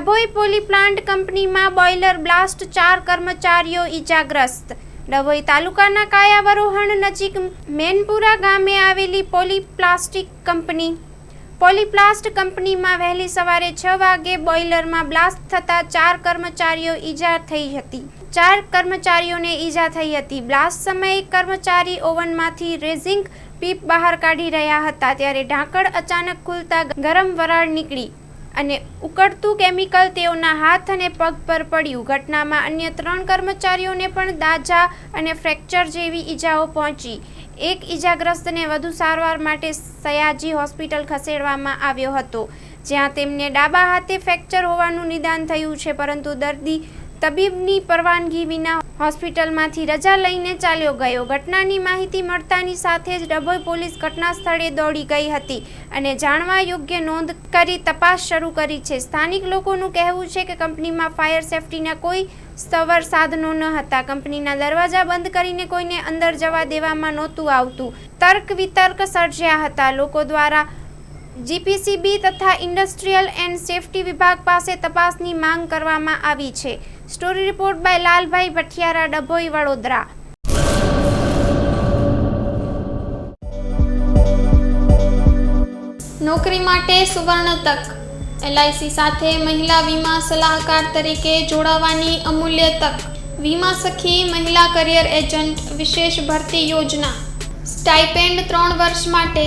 Dabhoi poly plant કંપનીમાં boiler blast ચાર કર્મચારીઓ ઈજાગ્રસ્ત. ડભોઈ તાલુકાના કાયાવરોહણ નજીક મેનપુરા ગામે આવેલી પોલી પ્લાસ્ટિક કંપની. પોલીપ્લાસ્ટ કંપનીમાં વહેલી સવારે છ વાગે બોઇલરમાં બ્લાસ્ટ થતાં ચાર કર્મચારીઓ ઈજા થઈ હતી. ચાર કર્મચારીઓને ઈજા થઈ હતી. બ્લાસ્ટ સમયે કર્મચારી ઓવનમાંથી રેઝિંગ પીપ બહાર કાઢી રહ્યા હતા. ત્યારે ઢાંકણ અચાનક ખુલતા ગરમ વરાળ નીકળી. અને ઉકળતું કેમિકલ તેઓના હાથ અને પગ પર પડ્યું. ઘટનામાં અન્ય ત્રણ કર્મચારીઓને પણ દાઝા અને ફ્રેક્ચર જેવી ઈજાઓ પહોંચી. એક ઈજાગ્રસ્તને વધુ સારવાર માટે સયાજી હોસ્પિટલ ખસેડવામાં આવ્યો હતો, જ્યાં તેમને ડાબા હાથે ફ્રેક્ચર હોવાનું નિદાન થયું છે, પરંતુ દર્દી તબીબની પરવાનગી વિના હોસ્પિટલમાંથી રજા લઈને ચાલ્યો ગયો. ઘટનાની માહિતી મળતાની સાથે જ ડભોઈ પોલીસ ઘટના સ્થળે દોડી ગઈ હતી અને જાણવા યોગ્ય નોંધ કરી તપાસ શરૂ કરી છે. સ્થાનિક લોકોનું કહેવું છે કે કંપનીમાં ફાયર સેફટીના કોઈ સ્થવર સાધનો ન હતા. કંપનીના દરવાજા બંધ કરીને કોઈને અંદર જવા દેવામાં નહોતું આવતું. તર્ક વિતર્ક સર્જ્યા હતા. લોકો દ્વારા જીપીસીબી તથા ઇન્ડસ્ટ્રીયલ એન્ડ સેફટી વિભાગ પાસે તપાસની માંગ કરવામાં આવી છે. Story report by Lalbhai Bhathiyara, Dabhoi, Vadodara. નોકરી માટે સુવર્ણ તક. એલઆઈસી સાથે મહિલા વીમા સલાહકાર તરીકે જોડાવાની અમૂલ્ય તક. વીમા સખી મહિલા કરિયર એજન્ટ વિશેષ ભરતી યોજના. સ્ટાઇપેન્ડ ત્રણ વર્ષ માટે